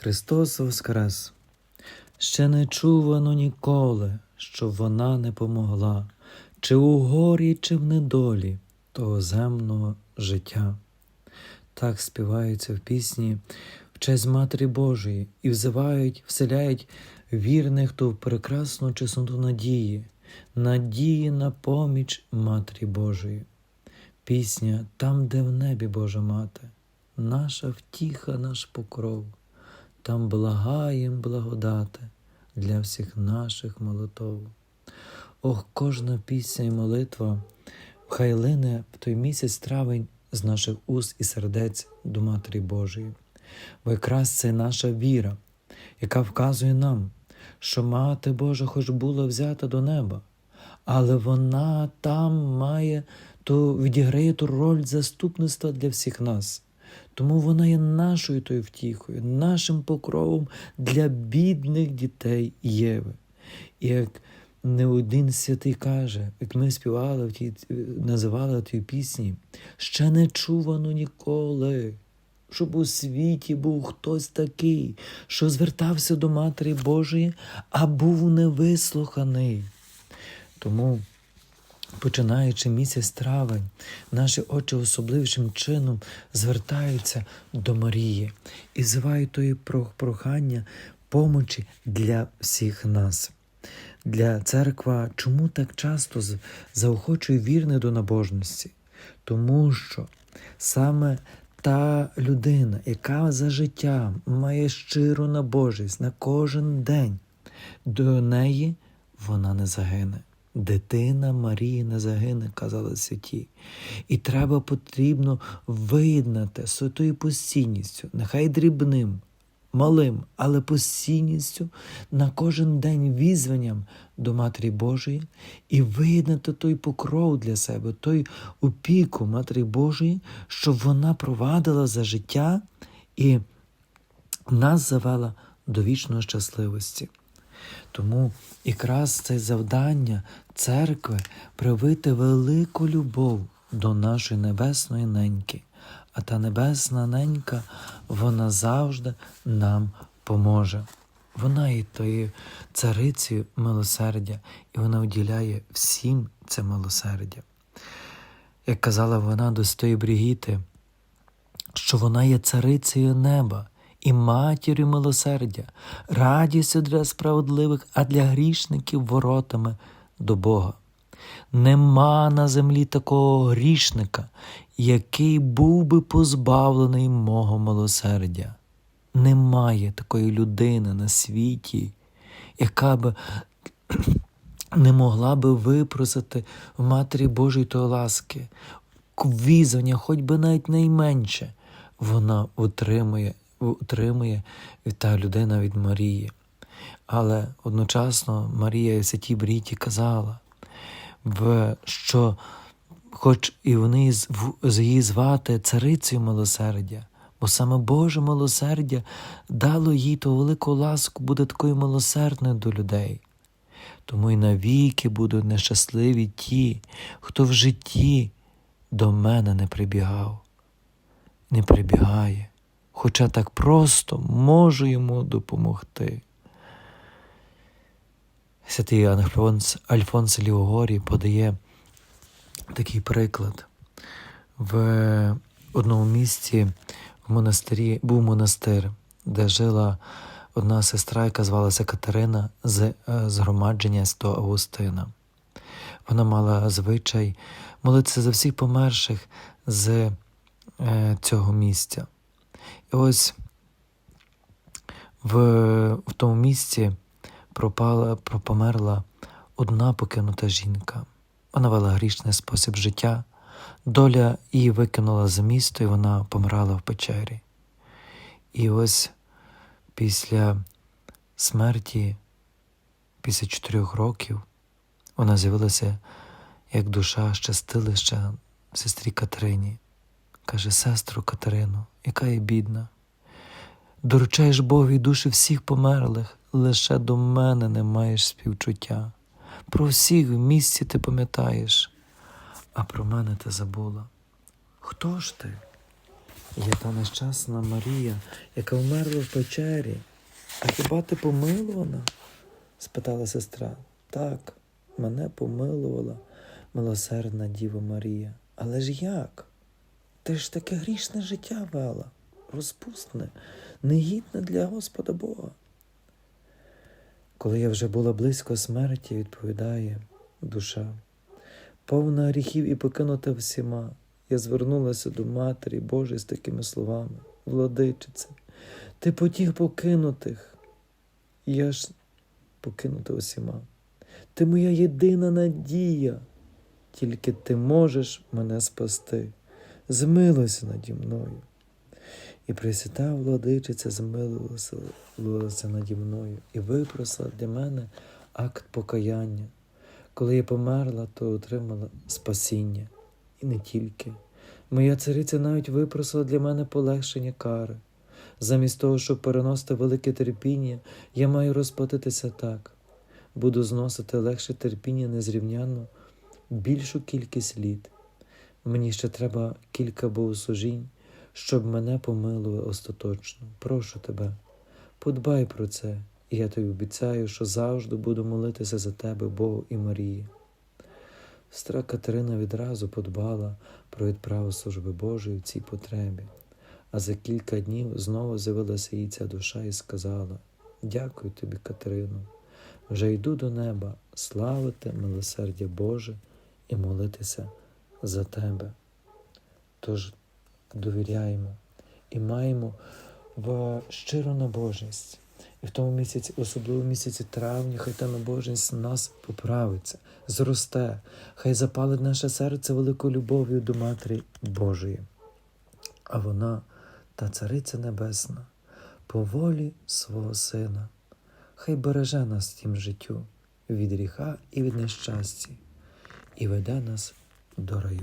Христос Воскрес! Ще не чувано ніколи, щоб вона не помогла, чи у горі, чи в недолі того земного життя. Так співаються в пісні в честь Матері Божої і взивають, вселяють вірних ту прекрасну чесноту надії, надії на поміч Матері Божої. Пісня там, де в небі Божа Мати, наша втіха, наш покров, там благаєм благодати для всіх наших молитов. Ох, кожна пісня і молитва хай лине в той місяць травень з наших уст і сердець до Матері Божої. Бо якраз це наша віра, яка вказує нам, що Мати Божа хоч була взята до неба, але вона там має то відіграє ту роль заступництва для всіх нас. Тому вона є нашою тою втіхою, нашим покровом для бідних дітей Єви. І як не один святий каже, як ми співали в тій, називали в тій пісні, ще не чувано ніколи, щоб у світі був хтось такий, що звертався до Матері Божої, а був невислуханий. Тому Починаючи місяць травень, наші очі особливішим чином звертаються до Марії і звають тої прохання помочі для всіх нас. Для церква чому так часто заохочує вірне до набожності? Тому що саме та людина, яка за життя має щиру набожність на кожен день, до неї вона не загине. Дитина Марії не загине, казали святі. І треба потрібно виєднати святою постійністю, нехай дрібним, малим, але постійністю на кожен день візванням до Матері Божої і виєднати той покров для себе, той опіку Матері Божої, щоб вона провадила за життя і нас завела до вічної щасливості. Тому якраз це завдання церкви привити велику любов до нашої небесної неньки, а та небесна ненька, вона завжди нам поможе. Вона є тою царицею милосердя, і вона уділяє всім це милосердя. Як казала вона до стої Брігіти, що вона є царицею неба і матір'ю милосердя, радістю для справедливих, а для грішників воротами до Бога. Нема на землі такого грішника, який був би позбавлений мого милосердя. Немає такої людини на світі, яка б не могла би випросити в Матері Божої тої ласки, візання, хоч би навіть найменше, вона утримує утримує та людина від Марії. Але одночасно Марія і Святі Бріті казала, що хоч і вони з її звати царицею милосердя, бо саме Боже милосердя дало їй ту велику ласку бути такою милосердною до людей. Тому й навіки будуть нещасливі ті, хто в житті до мене не прибігав, не прибігає хоча так просто можу йому допомогти. Святий Альфонс, Альфонс Ліогорі подає такий приклад. В одному місці в монастирі був монастир, де жила одна сестра, яка звалася Катерина з е, згромадження Сто Августина. Вона мала звичай молитися за всіх померших з е, цього місця. І ось в в тому місці пропала, пропомерла одна покинута жінка. Вона вела грішний спосіб життя, доля її викинула за місто, і вона помирала в печері. І ось після смерті, після чотирьох років, вона з'явилася як душа щастилища сестрі Катерині. Каже, сестру Катерину, яка є бідна. Доручаєш Богові душі всіх померлих, лише до мене не маєш співчуття. Про всіх в місці ти пам'ятаєш, а про мене ти забула. Хто ж ти? Я та нещасна Марія, яка вмерла в печері. А хіба ти помилувана? спитала сестра. Так, мене помилувала милосердна Діва Марія. Але ж як? Ти ж таке грішне життя вела, розпусне, негідне для Господа Бога. Коли я вже була близько смерті, відповідає душа, повна гріхів і покинута всіма, я звернулася до Матері Божої з такими словами: Владичице, ти потіг покинутих, я ж покинута усіма. Ти моя єдина надія, тільки ти можеш мене спасти. Змилуйся наді мною. І Пресвята владичиця змилувалася наді мною і випросила для мене акт покаяння. Коли я померла, то отримала спасіння. І не тільки. Моя цариця навіть випросила для мене полегшення кари. Замість того, щоб переносити велике терпіння, я маю розплатитися так. Буду зносити легше терпіння незрівнянно більшу кількість літ. Мені ще треба кілька богослужінь, щоб мене помилували остаточно. Прошу тебе, подбай про це, і я тобі обіцяю, що завжди буду молитися за тебе, Богу і Марії. Сестра Катерина відразу подбала про відправу служби Божої в цій потребі, а за кілька днів знову з'явилася їй ця душа і сказала: Дякую тобі, Катерино, вже йду до неба славити милосердя Боже і молитися за тебе. Тож довіряємо і маємо в щиру набожність. І в тому місяці, особливо в місяці травня, хай та набожність нас поправиться, зросте, хай запалить наше серце великою любов'ю до Матері Божої. А вона, та Цариця Небесна, по волі свого Сина, хай береже нас тім життю від гріха і від нещасті, і веде нас до раю.